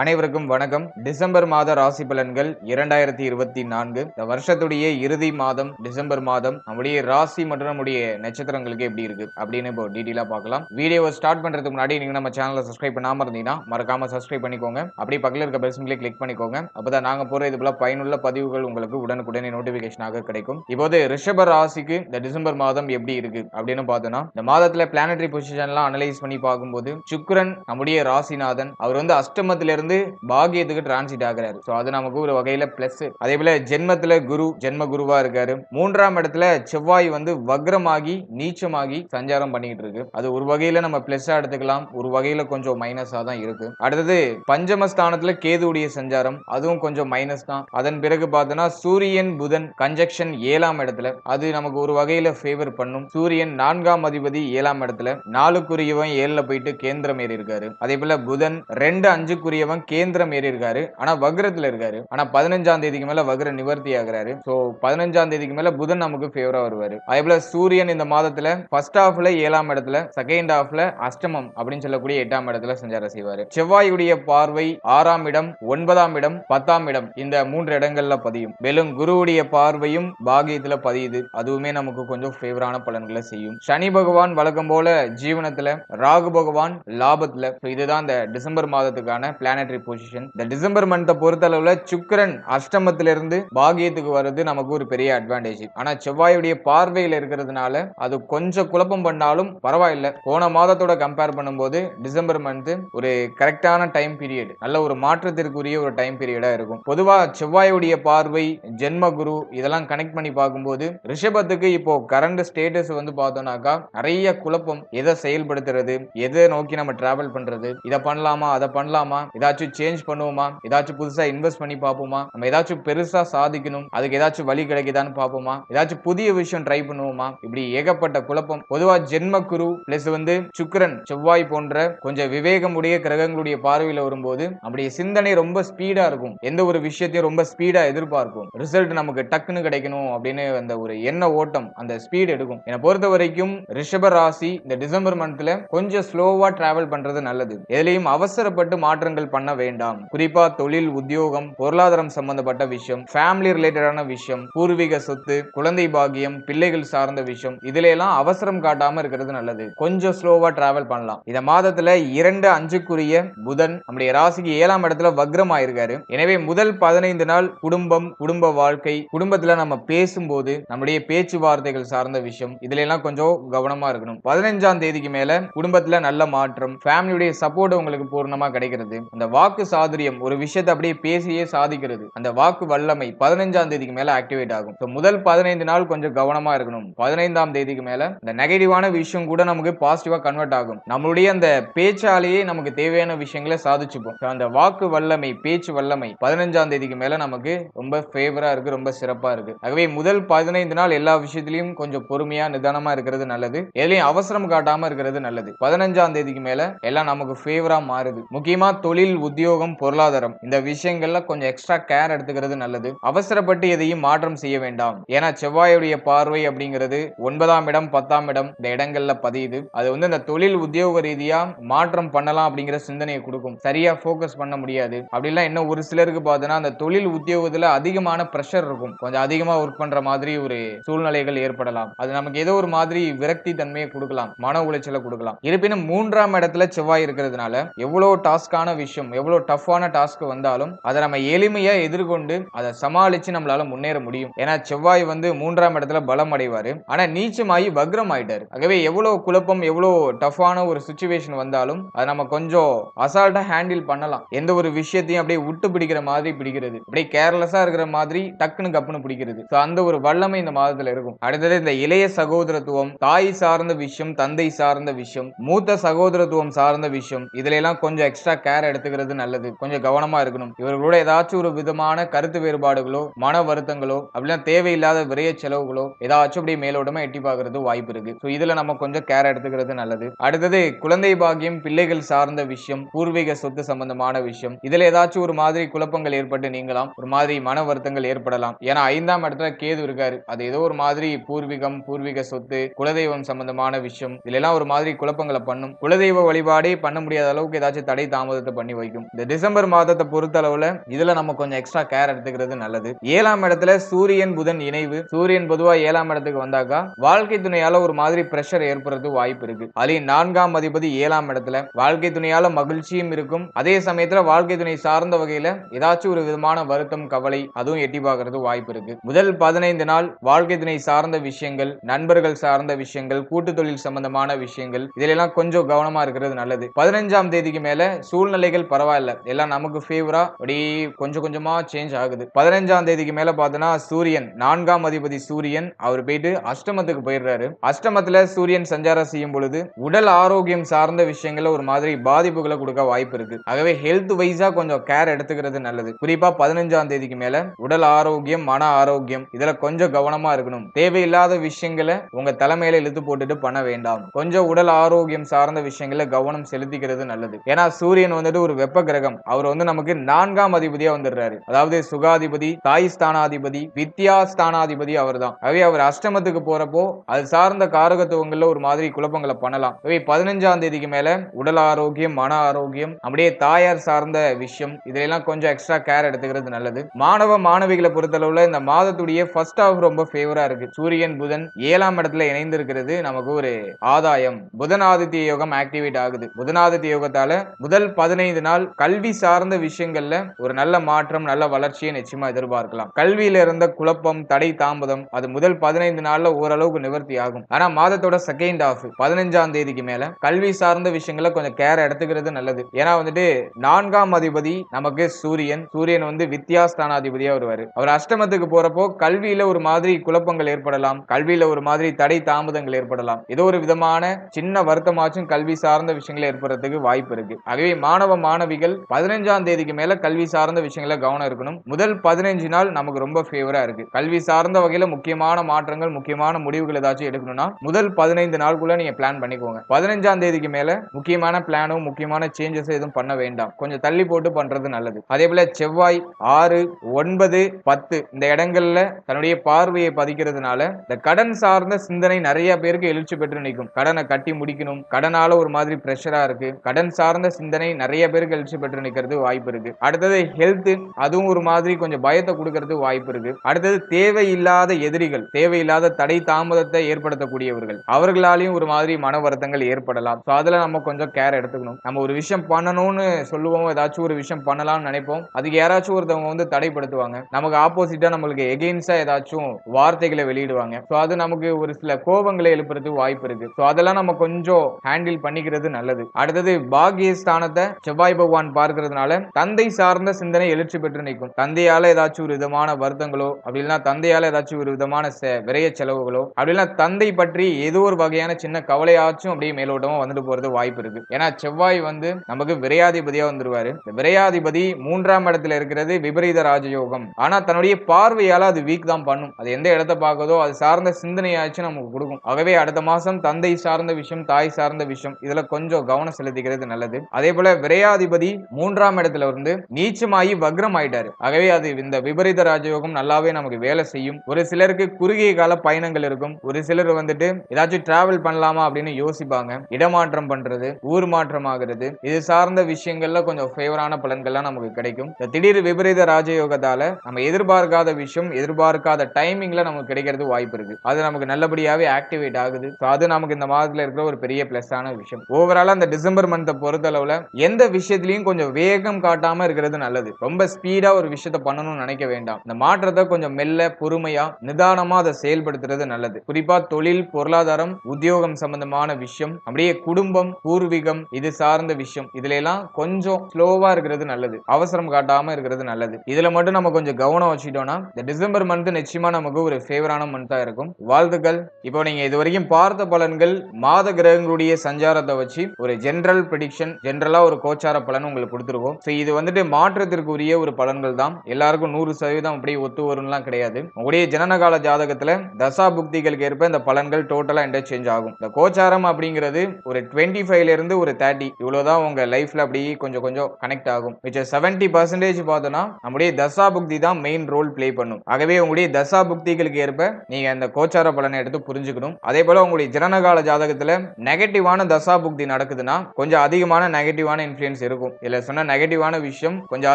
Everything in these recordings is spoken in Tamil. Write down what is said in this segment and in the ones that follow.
அனைவருக்கும் வணக்கம். டிசம்பர் மாத ராசி பலன்கள் இரண்டாயிரத்தி இருபத்தி நான்கு. இந்த வருஷத்துடைய இறுதி மாதம் டிசம்பர் மாதம் நம்முடைய ராசி மற்றும் நம்முடைய நட்சத்திரங்களுக்கு எப்படி இருக்கு அப்படின்னு இப்போ டீட்டெயிலா பார்க்கலாம். வீடியோவை ஸ்டார்ட் பண்றதுக்கு முன்னாடி நீங்க நம்ம சேனலை சப்ஸ்கிரைப் பண்ணாம இருந்தீங்கன்னா மறக்காம சப்ஸ்கிரைப் பண்ணிக்கோங்க. அப்படியே பக்கத்தில் இருக்க பெல் சிம்பிளை கிளிக் பண்ணிக்கோங்க. அப்பதான் நாங்க போற இது போல பயனுள்ள பதிவுகள் உங்களுக்கு உடனுக்குடனே நோட்டிபிகேஷனாக கிடைக்கும். இப்போது ரிஷப ராசிக்கு இந்த டிசம்பர் மாதம் எப்படி இருக்கு அப்படின்னு பார்த்தோம்னா இந்த மாதத்துல பிளானட்டரி பொசிஷன்லாம் அனலைஸ் பண்ணி பார்க்கும்போது சுக்ரன் நம்முடைய ராசிநாதன். அவர் வந்து அஷ்டமத்திலிருந்து பாகியத்துக்கு டிரான்சிட் ஆகிறாரு. ஸோ அது நமக்கு ஒரு வகையில பிளஸ் அதே போல ஜென்மத்துல குரு ஜென்ம குருவா இருக்காரு. மூன்றாம் இடத்துல செவ்வாய் வந்து வக்ரமாகி நீச்சமாகி சஞ்சாரம் பண்ணிட்டு இருக்கு. அது ஒரு வகையில நம்ம பிளஸ்ஸா எடுத்துக்கலாம். ஒரு வகையில கொஞ்சம் மைனஸா தான் இருக்கு. அடுத்தது பஞ்சமஸ்தானத்துல கேதுடைய சஞ்சாரம். அதுவும் கொஞ்சம் மைனஸ் தான். அதன் பிறகு பார்த்தோன்னா சூரியன் புதன் கன்ஜெக்ஷன் ஏழாம் இடத்துல. அது நமக்கு ஒரு வகையில ஃபேவர் பண்ணும். சூரியன் நான்காம் அதிபதி ஏழாம் இடத்துல. நாலுக்குரியவன் ஏழுல போயிட்டு கேந்திரம் ஏறி இருக்காரு. அதே போல புதன் ரெண்டு அஞ்சுக்குரியவன் கேந்திரம் ஏறி இருக்காரு ஆனா வக்ரத்துல இருக்காரு. ஆனா பதினஞ்சாம் தேதிக்கு மேல வக்ர நிவர்த்தி ஆகுறாரு. சோ பதினஞ்சாம் தேதிக்கு மேல புதன் நமக்கு ஃபேவரா வருவாரு. அதே போல சூரியன் இந்த மாதத்துல ஃபர்ஸ்ட் ஹாஃப்ல ஏழாம் இடத்துல செகண்ட் ஹாஃப்ல அஷ்டமம் அப்படின்னு சொல்லக்கூடிய எட்டாம் இடத்துல சஞ்சாரம் செய்வாரு. செவ்வாயுடைய பார்வை ஆறாம் இடம் ஒன்பதாம் இடம் பத்தாம் இடம் இந்த மூன்று இடங்கள்ல பதியும். மேலும் குருவுடைய பார்வையும் பாகியத்துல பதியுது. அதுவுமே நமக்கு கொஞ்சம் ஃபேவரான பலன்களை செய்யும். சனி பகவான் வழக்கம் போல ஜீவனத்துல ராகு பகவான் லாபத்துல. இதுதான் இந்த டிசம்பர் மாதத்துக்கான பிளானட்டரி பொசிஷன் இந்த டிசம்பர் மந்த்தை பொறுத்தளவுல சுக்கரன் அஷ்டமத்திலிருந்து பாகியத்துக்கு வர்றது நமக்கு ஒரு பெரிய அட்வான்டேஜ் ஆனா செவ்வாயுடைய பார்வையில் இருக்கிறதுனால அது கொஞ்சம் குழப்பம் பண்ணாலும் பரவாயில்ல. போன மாதத்தோட கம்பேர் பண்ணும்போது டிசம்பர் மந்த் ஒரு கரெக்டான டைம் பீரியட் நல்ல ஒரு மாற்றத்திற்குரிய ஒரு டைம் பீரியடா இருக்கும். பொதுவா செவ்வாயுடைய பார்வை ஜென்ம குரு இதெல்லாம் கனெக்ட் பண்ணி பார்க்கும்போது ரிஷபத்துக்கு இப்போ கரண்ட் ஸ்டேட்டஸ் வந்து பார்த்தோம்னாக்கா நிறைய குழப்பம் எதை செயல்படுத்துறது எதை நோக்கி நம்ம டிராவல் பண்றது இதை பண்ணலாமா அதை பண்ணலாமா ஏதாச்சும் சேஞ்ச் பண்ணுவோமா? ஏதாச்சும் புதுசா இன்வெஸ்ட் பண்ணி பார்ப்போமா? நம்ம ஏதாச்சும் பெருசா சாதிக்கணும். அதுக்கு ஏதாச்சும் வழி கிடைக்குதான்னு பார்ப்போமா? ஏதாச்சும் புதிய விஷயம் ட்ரை பண்ணுவோமா? இப்படி ஏகப்பட்ட குழப்பம். பொதுவா ஜென்ம குரு பிளஸ் வந்து சுக்கரன் செவ்வாய் போன்ற கொஞ்சம் விவேகம் உடைய கிரகங்களுடைய பார்வையில வரும்போது நம்முடைய சிந்தனை ரொம்ப ஸ்பீடா இருக்கும். எந்த ஒரு விஷயத்தையும் ரொம்ப ஸ்பீடா எதிர்பார்க்கும். ரிசல்ட் நமக்கு டக்குன்னு கிடைக்கணும் அப்படின்னு அந்த ஒரு எண்ண ஓட்டம் அந்த ஸ்பீடு எடுக்கும். என்னை பொறுத்த வரைக்கும் ரிஷப ராசி இந்த டிசம்பர் மந்த்ல கொஞ்சம் ஸ்லோவா டிராவல் பண்றது நல்லது. எதுலையும் அவசரப்பட்டு மாற்றங்கள் பண்ண பண்ண வேண்டாம். குறிப்பா தொழில் உத்தியோகம் பொருளாதாரம் சம்பந்தப்பட்ட விஷயம் ஃபேமிலி ரிலேட்டடான விஷயம் பூர்வீக சொத்து குழந்தை பாகியம் பிள்ளைகள் சார்ந்த விஷயம் இதுல எல்லாம் அவசரம் காட்டாம இருக்கிறது நல்லது. கொஞ்சம் ஸ்லோவா டிராவல் பண்ணலாம். இந்த மாதத்துல இரண்டு அஞ்சுக்குரிய புதன் நம்முடைய ராசிக்கு ஏழாம் இடத்துல வக்ரம் ஆயிருக்காரு. எனவே முதல் பதினைந்து நாள் குடும்பம் குடும்ப வாழ்க்கை குடும்பத்துல நம்ம பேசும்போது நம்முடைய பேச்சுவார்த்தைகள் சார்ந்த விஷயம் இதுல எல்லாம் கொஞ்சம் கவனமா இருக்கணும். பதினைஞ்சாம் தேதிக்கு மேல குடும்பத்துல நல்ல மாற்றம் ஃபேமிலியுடைய சப்போர்ட் உங்களுக்கு பூர்ணமா கிடைக்கிறது. அந்த வாக்கு சாதுரியம் ஒரு விஷயத்தை அப்படியே பேசியே சாதிக்கிறது. அந்த வாக்கு வல்லமை பதினஞ்சாம் தேதிக்கு மேல ஆக்டிவேட் ஆகும். முதல் பதினைந்து நாள் கொஞ்சம் கவனமா இருக்கணும். பதினைந்தாம் தேதிக்கு மேல இந்த நெகட்டிவான விஷயம் கூட நமக்கு பாசிட்டிவா கன்வெர்ட் ஆகும். நம்மளுடைய அந்த பேச்சாலேயே நமக்கு தேவையான விஷயங்களை சாதிச்சுப்போம். அந்த வாக்கு வல்லமை பேச்சு வல்லமை பதினஞ்சாம் தேதிக்கு மேல நமக்கு ரொம்ப ஃபேவரா இருக்கு ரொம்ப சிறப்பா இருக்கு. ஆகவே முதல் பதினைந்து நாள் எல்லா விஷயத்திலையும் கொஞ்சம் பொறுமையா நிதானமா இருக்கிறது நல்லது. எதுலையும் அவசரம் காட்டாம இருக்கிறது நல்லது. பதினஞ்சாம் தேதிக்கு மேல எல்லாம் நமக்கு ஃபேவரா மாறுது. முக்கியமா தொழில் உத்தியோகம் பொருளாதாரம். இந்த விஷயங்கள்ல கொஞ்சம் எக்ஸ்ட்ரா கேர் எடுத்துக்கிறது நல்லது. அவசரப்பட்டு எதையும் மாற்றம் செய்ய வேண்டாம். ஏன்னா செவ்வாயுடைய பார்வை அப்படிங்கிறது ஒன்பதாம் இடம் பத்தாம் இடம் இந்த இடங்கள்ல பதியுது. அது வந்து இந்த தொழில் உத்தியோக ரீதியா மாற்றம் பண்ணலாம் அப்படிங்கிற சிந்தனையை கொடுக்கும். சரியா ஃபோக்கஸ் பண்ண முடியாது. அப்படிலாம் இன்னும் ஒரு சிலருக்கு பார்த்தோன்னா அந்த தொழில் உத்தியோகத்துல அதிகமான ப்ரெஷர் இருக்கும். கொஞ்சம் அதிகமா ஒர்க் பண்ற மாதிரி ஒரு சூழ்நிலைகள் ஏற்படலாம். அது நமக்கு ஏதோ ஒரு மாதிரி விரக்தி தன்மையை கொடுக்கலாம். மன உளைச்சலை கொடுக்கலாம். இருப்பினும் மூன்றாம் இடத்துல செவ்வாய் இருக்கிறதுனால எவ்வளவு டாஸ்கான விஷயம் எவ்வளவு டஃப்பான டாஸ்க் வந்தாலும் அதை நம்ம எளிமையா எதிர்கொண்டு அதை சமாளிச்சு நம்மளால முன்னேற முடியும். ஏன்னா செவ்வாய் வந்து மூன்றாம் இடத்துல பலம் அடைவாரு. ஆனா நீச்சமாகி வக்ரம் ஆயிட்டாரு. ஆகவே எவ்வளவு குழப்பம் எவ்வளவு டஃப்பான ஒரு சுச்சுவேஷன் வந்தாலும் அதை நம்ம கொஞ்சம் அசால்ட்டா ஹேண்டில் பண்ணலாம். எந்த ஒரு விஷயத்தையும் அப்படியே விட்டு பிடிக்கிற மாதிரி பிடிக்கிறது. அப்படியே கேர்லெஸ்ஸா இருக்கிற மாதிரி டக்குன்னு கப்புன்னு பிடிக்கிறது. ஸோ அந்த ஒரு வல்லமை இந்த மாதத்துல இருக்கும். அடுத்தது இந்த இளைய சகோதரத்துவம் தாய் சார்ந்த விஷயம் தந்தை சார்ந்த விஷயம் மூத்த சகோதரத்துவம் சார்ந்த விஷயம் இதுல எல்லாம் கொஞ்சம் எக்ஸ்ட்ரா கேர் எடுத்துக்கிறது நல்லது. கொஞ்சம் கவனமா இருக்கணும். இவர்களோட ஏதாச்சும் ஒரு விதமான கருத்து வேறுபாடுகளோ மன வருத்தங்களோ அப்படிலாம் தேவையில்லாத விரைய செலவுகளோ ஏதாச்சும் அப்படி மேலோட்டமா எட்டி பார்க்கறது வாய்ப்பு இருக்கு. ஸோ இதுல நம்ம கொஞ்சம் கேர் எடுத்துக்கிறது நல்லது. அடுத்தது குழந்தை பாக்கியம் பிள்ளைகள் சார்ந்த விஷயம் பூர்வீக சொத்து சம்பந்தமான விஷயம். இதுல ஏதாச்சும் ஒரு மாதிரி குழப்பங்கள் ஏற்பட்டு நீங்களாம் ஒரு மாதிரி மன வருத்தங்கள் ஏற்படலாம். ஏன்னா ஐந்தாம் இடத்துல கேது இருக்காரு. அது ஏதோ ஒரு மாதிரி பூர்வீகம் பூர்வீக சொத்து குலதெய்வம் சம்பந்தமான விஷயம். இதுல எல்லாம் ஒரு மாதிரி குழப்பங்களை பண்ணும். குலதெய்வ வழிபாடே பண்ண முடியாத அளவுக்கு ஏதாச்சும் தடை தாமதத்தை பண்ணி வைக்கும். இந்த டிசம்பர் மாதத்தை பொறுத்தளவுல இதுல நம்ம கொஞ்சம் எக்ஸ்ட்ரா கேர் எடுத்துக்கிறது நல்லது. ஏழாம் இடத்துல சூரியன் புதன் இணைவு. சூரியன் பொதுவா ஏழாம் இடத்துக்கு வந்தாக்கா வாழ்க்கை துணையால ஒரு மாதிரி பிரஷர் ஏற்படுறது வாய்ப்பு இருக்கு. அதே நான்காம் அதிபதி ஏழாம் இடத்துல. வாழ்க்கை துணையால மகிழ்ச்சியும் இருக்கும். அதே சமயத்துல வாழ்க்கை துணை சார்ந்த வகையில ஏதாச்சும் ஒரு விதமான வருத்தம் கவலை அதுவும் எட்டி பார்க்கறது வாய்ப்பு இருக்கு. முதல் பதினைந்து நாள் வாழ்க்கை துணை சார்ந்த விஷயங்கள் நண்பர்கள் சார்ந்த விஷயங்கள் கூட்டு தொழில் சம்பந்தமான விஷயங்கள் இதிலெல்லாம் கொஞ்சம் கவனமா இருக்கிறது நல்லது. பதினஞ்சாம் தேதிக்கு மேல சூழ்நிலைகள் பரவாயில்ல. எல்லாம் நமக்கு ஃபேவரா அப்படி கொஞ்சம் கொஞ்சமா சேஞ்ச் ஆகுது. பதினஞ்சாம் தேதிக்கு மேல பார்த்தோன்னா சூரியன் நான்காம் அதிபதி சூரியன் அவர் போயிட்டு அஷ்டமத்துக்கு போயிடுறாரு. அஷ்டமத்துல சூரியன் சஞ்சாரம் செய்யும் பொழுது உடல் ஆரோக்கியம் சார்ந்த விஷயங்கள்ல ஒரு மாதிரி பாதிப்புகளை கொடுக்க வாய்ப்பு இருக்கு. ஆகவே ஹெல்த் வைஸா கொஞ்சம் கேர் எடுத்துக்கிறது நல்லது. குறிப்பா பதினஞ்சாம் தேதிக்கு மேல உடல் ஆரோக்கியம் மன ஆரோக்கியம் இதுல கொஞ்சம் கவனமா இருக்கணும். தேவையில்லாத விஷயங்களை உங்க தலைமையில இழுத்து போட்டுட்டு பண்ண வேண்டாம். கொஞ்சம் உடல் ஆரோக்கியம் சார்ந்த விஷயங்கள கவனம் செலுத்திக்கிறது நல்லது. ஏன்னா சூரியன் வந்துட்டு ஒரு வெப்ப கிரகம் அவர் வந்து நமக்கு நான்காம் அதிபதியா வந்துடுறாரு. அதாவது சுகாதிபதி தாய் ஸ்தானாதிபதி வித்யா ஸ்தானாதிபதி அவர் தான் ஆகவே அவர் அஷ்டமத்துக்கு போறப்போ அது சார்ந்த காரகத்துவங்கள்ல ஒரு மாதிரி குழப்பங்களை பண்ணலாம். ஆகவே பதினஞ்சாம் தேதிக்கு மேல உடல் ஆரோக்கியம் மன ஆரோக்கியம் அப்படியே தாயார் சார்ந்த விஷயம் இதெல்லாம் கொஞ்சம் எக்ஸ்ட்ரா கேர் எடுத்துக்கிறது நல்லது. மாணவ மாணவிகளை பொறுத்தளவுல இந்த மாதத்துடைய ஃபர்ஸ்ட் ஹாஃப் ரொம்ப ஃபேவரா இருக்கு. சூரியன் புதன் ஏழாம் இடத்துல இணைந்து இருக்கிறது நமக்கு ஒரு ஆதாயம். புதன் ஆதித்ய யோகம் ஆக்டிவேட் ஆகுது. புதனாதித்ய யோகத்தால முதல் பதினைந்து நாள் கல்வி சார்ந்த விஷயங்கள்ல ஒரு நல்ல மாற்றம் நல்ல வளர்ச்சியை நிச்சயமா எதிர்பார்க்கலாம். கல்வியில இருந்த குழப்பம் தடை தாமதம் அது முதல் பதினைந்து நாள்ல ஓரளவுக்கு நிவர்த்தி ஆகும். ஆனா மாதத்தோட செகண்ட் ஆஃப் பதினஞ்சாம் தேதிக்கு மேல கல்வி சார்ந்த விஷயங்களை கொஞ்சம் கேர் எடுத்துக்கிறது நல்லது. ஏன்னா வந்துட்டு நான்காம் அதிபதி நமக்கு சூரியன். சூரியன் வந்து வித்யாஸ்தானாதிபதியா வருவாரு. அவர் அஷ்டமத்துக்கு போறப்போ கல்வியில ஒரு மாதிரி குழப்பங்கள் ஏற்படலாம். கல்வியில ஒரு மாதிரி தடை தாமதங்கள் ஏற்படலாம். ஏதோ ஒரு விதமான சின்ன வருத்தமாச்சும் கல்வி சார்ந்த விஷயங்கள் ஏற்படுறதுக்கு வாய்ப்பு இருக்கு. ஆகவே மாணவ மாணவிகள் பதினஞ்சாம் தேதிக்கு மேல கல்வி சார்ந்த விஷயங்கள கவனம் இருக்கணும். முதல் பதினஞ்சு நாள் நமக்கு ரொம்ப ஃபேவரா இருக்கு. கல்வி சார்ந்த வகையில முக்கியமான மாற்றங்கள் முக்கியமான முடிவுகள் ஏதாச்சும் எடுக்கணும்னா முதல் பதினைந்து நாளுக்குள்ள நீங்க பிளான் பண்ணிக்கோங்க. பதினஞ்சாம் தேதிக்கு மேல முக்கியமான பிளானும் முக்கியமான சேஞ்சஸ் எதுவும் பண்ண வேண்டாம். கொஞ்சம் தள்ளி போட்டு பண்றது நல்லது. அதே போல செவ்வாய் ஆறு ஒன்பது பத்து இந்த இடங்கள்ல தன்னுடைய பார்வையை பதிக்கிறதுனால இந்த கடன் சார்ந்த சிந்தனை நிறைய பேருக்கு எழுச்சி பெற்று நிற்கும். கடனை கட்டி முடிக்கணும். கடனால ஒரு மாதிரி பிரஷரா இருக்கு. கடன் சார்ந்த சிந்தனை நிறைய பேருக்கு எழுச்சி பெற்று நிற்கிறது வாய்ப்பு இருக்கு. அடுத்தது ஹெல்த் அதுவும் ஒரு மாதிரி கொஞ்சம் பயத்தை கொடுக்கறது வாய்ப்பு இருக்கு. அடுத்தது தேவையில்லாத எதிரிகள் தேவையில்லாத தடை தாமதத்தை ஏற்படுத்தக்கூடியவர்கள் அவர்களாலையும் ஒரு மாதிரி மன வருத்தங்கள் ஏற்படலாம். ஸோ அதில் நம்ம கொஞ்சம் கேர் எடுத்துக்கணும். நம்ம ஒரு விஷயம் பண்ணணும்னு சொல்லுவோம் ஏதாச்சும் ஒரு விஷயம் பண்ணலாம்னு நினைப்போம். அதுக்கு யாராச்சும் ஒருத்தவங்க வந்து தடைப்படுத்துவாங்க. நமக்கு ஆப்போசிட்டா நம்மளுக்கு எகெயின்ஸ்டா ஏதாச்சும் வார்த்தைகளை வெளியிடுவாங்க. ஸோ அது நமக்கு ஒரு சில கோபங்களை எழுப்புறதுக்கு வாய்ப்பு இருக்கு. ஸோ அதெல்லாம் நம்ம கொஞ்சம் ஹேண்டில் பண்ணிக்கிறது நல்லது. அடுத்தது பாகியஸ்தானத்தை செவ்வாய் பகவான் பார்க்கறதுனால தந்தை சார்ந்த சிந்தனை எழுச்சி பெற்று நிற்கும். தந்தையால ஏதாச்சும் ஒரு விதமான வருத்தங்களோ அப்படின்னா தந்தையால ஏதாச்சும் ஒரு விதமான விரைய செலவுகளோ அப்படின்னா தந்தை பற்றி ஏதோ ஒரு வகையான சின்ன கவலையாச்சும் அப்படியே மேலோட்டமா வந்துட்டு போறது வாய்ப்பு இருக்கு. ஏன்னா செவ்வாய் வந்து நமக்கு விரையாதிபதியா வந்துருவாரு. விரையாதிபதி மூன்றாம் இடத்துல இருக்கிறது விபரீத ராஜயோகம். ஆனா தன்னுடைய பார்வையால அது வீக் தான் பண்ணும். அது எந்த இடத்த பார்க்குதோ அது சார்ந்த சிந்தனையாச்சும் நமக்கு கொடுக்கும். ஆகவே அடுத்த மாசம் தந்தை சார்ந்த விஷயம் தாய் சார்ந்த விஷயம் இதுல கொஞ்சம் கவனம் செலுத்திக்கிறது நல்லது. அதே போல விரையாதிபதி மூன்றாம் இடத்துல இருந்து நீச்சமாகி வக்ரம் ஆயிட்டாரு ஆகவே அது இந்த விபரீத ராஜயோகம் நல்லாவே நமக்கு வேலை செய்யும். ஒரு சிலருக்கு குறுகிய கால பயணங்கள் இருக்கும். ஒரு சிலர் வந்துட்டு ஏதாச்சும் டிராவல் பண்ணலாமா அப்படின்னு யோசிப்பாங்க. இடமாற்றம் பண்றது ஊர் மாற்றம் ஆகுறது இது சார்ந்த விஷயங்கள்ல கொஞ்சம் ஃபேவரான பலன்கள்லாம் நமக்கு கிடைக்கும். இந்த திடீர் விபரீத ராஜயோகத்தால நம்ம எதிர்பார்க்காத விஷயம் எதிர்பார்க்காத டைமிங்ல நமக்கு கிடைக்கிறது வாய்ப்பு இருக்கு. அது நமக்கு நல்லபடியாவே ஆக்டிவேட் ஆகுது. அது நமக்கு இந்த மாதத்துல இருக்கிற ஒரு பெரிய பிளஸ் ஆன விஷயம். ஓவராலா அந்த டிசம்பர் மந்த்தை பொறுத்தளவுல எந்த விஷயத்துலையும் கொஞ்சம் வேகம் காட்டாம இருக்கிறது நல்லது. ரொம்ப ஸ்பீடா ஒரு விஷயத்த பண்ணணும்னு நினைக்க வேண்டாம். இந்த மாற்றத்தை கொஞ்சம் மெல்ல பொறுமையா நிதானமா அதை செயல்படுத்துறது நல்லது. குறிப்பா தொழில் பொருளாதாரம் உத்தியோகம் சம்பந்தமான விஷயம் அப்படியே குடும்பம் பூர்வீகம் இது சார்ந்த விஷயம் இதுல எல்லாம் கொஞ்சம் ஸ்லோவா இருக்கிறது நல்லது. அவசரம் காட்டாம இருக்கிறது நல்லது. இதுல மட்டும் நம்ம கொஞ்சம் கவனம் வச்சுட்டோம்னா இந்த டிசம்பர் மந்த் நிச்சயமா நமக்கு ஒரு ஃபேவரான மந்தா இருக்கும். வாழ்த்துக்கள். இப்போ நீங்க இது வரைக்கும் பார்த்த பலன்கள் மாத கிரகங்களுடைய சஞ்சாரத்தை வச்சு ஒரு ஜென்ரல் ப்ரிடிக்ஷன் ஜென்ரலா ஒரு கோச்சார பலன் உங்களுக்கு கொடுத்துருக்கோம். ஸோ இது வந்துட்டு மாற்றத்திற்கு உரிய ஒரு பலன்கள் தான். எல்லாருக்கும் நூறு சதவீதம் அப்படியே ஒத்து வரும்லாம் கிடையாது. உங்களுடைய ஜனனகால ஜாதகத்துல தசா புக்திகளுக்கு ஏற்ப இந்த பலன்கள் டோட்டலா இன்டர்சேஞ்ச் ஆகும். இந்த கோச்சாரம் அப்படிங்கிறது ஒரு டுவெண்ட்டி ஃபைவ்ல இருந்து ஒரு தேர்ட்டி இவ்வளோதான் உங்க லைஃப்ல அப்படியே கொஞ்சம் கொஞ்சம் கனெக்ட் ஆகும். மிச்சம் செவன்டி பர்சன்டேஜ் பார்த்தோம்னா நம்முடைய தசா புக்தி தான் மெயின் ரோல் ப்ளே பண்ணும். ஆகவே உங்களுடைய தசா புக்திகளுக்கு ஏற்ப நீங்க அந்த கோச்சார பலனை எடுத்து புரிஞ்சுக்கணும். அதே போல உங்களுடைய ஜனனகால ஜாதகத்துல நெகட்டிவான தசா புக்தி நடக்குதுன்னா கொஞ்சம் அதிகமான நெகட்டிவான இன்ஃபுளுன்ஸ் இருக்கும். இதில் சொன்ன நெகட்டிவான விஷயம் கொஞ்சம்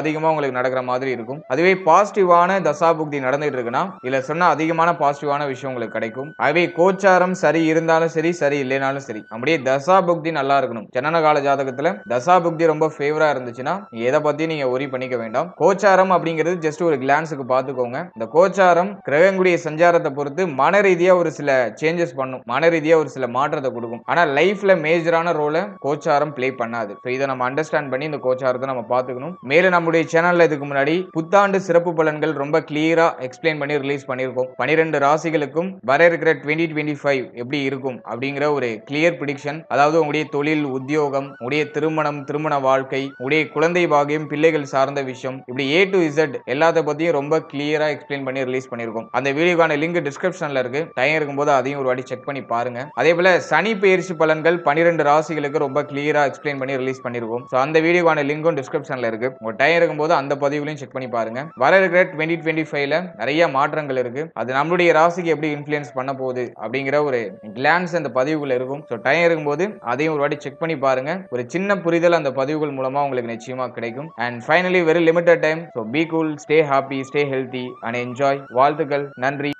அதிகமா உங்களுக்கு நடக்கிற மாதிரி இருக்கும். அதுவே பாசிட்டிவான தசாபுக்தி நடந்துட்டு இருக்குன்னா இதில் சொன்ன அதிகமான பாசிட்டிவான விஷயம் உங்களுக்கு கிடைக்கும். அதுவே கோச்சாரம் சரி இருந்தாலும் சரி சரி இல்லைனாலும் சரி. அப்படியே தசாபுக்தி நல்லா இருக்கணும். ஜனன கால ஜாதகத்துல தசாபுக்தி ரொம்ப ஃபேவரா இருந்துச்சுன்னா எதை பத்தி நீங்க ஒரி பண்ணிக்க வேண்டாம். கோச்சாரம் அப்படிங்கிறது ஜஸ்ட் ஒரு கிளான்ஸுக்கு பார்த்துக்கோங்க. இந்த கோச்சாரம் கிரகங்களுடைய சஞ்சாரத்தை பொறுத்து மன ரீதியா ஒரு சில சேஞ்சஸ் பண்ணும். மன ரீதியா ஒரு சில மாற்றத்தை கொடுக்கும். ஆனா லைஃப்ல மேஜரான ரோலை கோச்சாரம் ப்ளே பண்ணாது. இதை நம்ம அண்டர்ஸ்டாண்ட் பண்ணி இந்த கோச்சாரத்தை நம்ம பார்த்துக்கணும். மேலும் நம்முடைய சேனல்ல இதுக்கு முன்னாடி புத்தாண்டு சிறப்பு பலன்கள் ரொம்ப கிளியரா எக்ஸ்பிளைன் பண்ணி ரிலீஸ் பண்ணியிருக்கோம். பனிரெண்டு ராசிகளுக்கும் வர இருக்கிற டுவெண்ட்டி டுவெண்ட்டி ஃபைவ் எப்படி இருக்கும் அப்படிங்கிற ஒரு கிளியர் ப்ரிடிக்ஷன் அதாவது உங்களுடைய தொழில் உத்தியோகம் உங்களுடைய திருமணம் திருமண வாழ்க்கை உடைய குழந்தை பாகியம் பிள்ளைகள் சார்ந்த விஷயம் இப்படி ஏ டு இசட் எல்லாத்த பத்தியும் ரொம்ப கிளியரா எக்ஸ்பிளைன் பண்ணி ரிலீஸ் பண்ணியிருக்கோம். அந்த வீடியோக்கான லிங்க் டிஸ்கிரிப்ஷன்ல இருக்கு. டைம் இருக்கும்போது அதையும் ஒரு வாட்டி செக் பண்ணி பாருங்க. அதே போல சனி பயிற்சி பலன்கள் பன்னிரெண்டு ராசிகளுக்கு ரொம்ப கிளியரா எக்ஸ்பிளைன் பண்ணி ரிலீஸ் பண்ணிருக்கோம் ஸோ அந்த வீடியோக்கான லிங்கும் டிஸ்கிரிப்ஷனில் இருக்கு. உங்கள் டைம் இருக்கும்போது அந்த பதிவுலையும் செக் பண்ணி பாருங்க. வர இருக்கிற டுவெண்ட்டி டுவெண்ட்டி ஃபைவ்ல நிறைய மாற்றங்கள் இருக்கு. அது நம்மளுடைய ராசிக்கு எப்படி இன்ஃபுளுன்ஸ் பண்ண போகுது அப்படிங்கிற ஒரு கிளான்ஸ் அந்த பதிவுகள் இருக்கும். ஸோ டைம் இருக்கும்போது அதையும் ஒரு வாட்டி செக் பண்ணி பாருங்க. ஒரு சின்ன புரிதல் அந்த பதிவுகள் மூலமா உங்களுக்கு நிச்சயமா கிடைக்கும். And finally very limited time so be cool stay happy stay healthy and enjoy வாழ்த்துக்கள். நன்றி.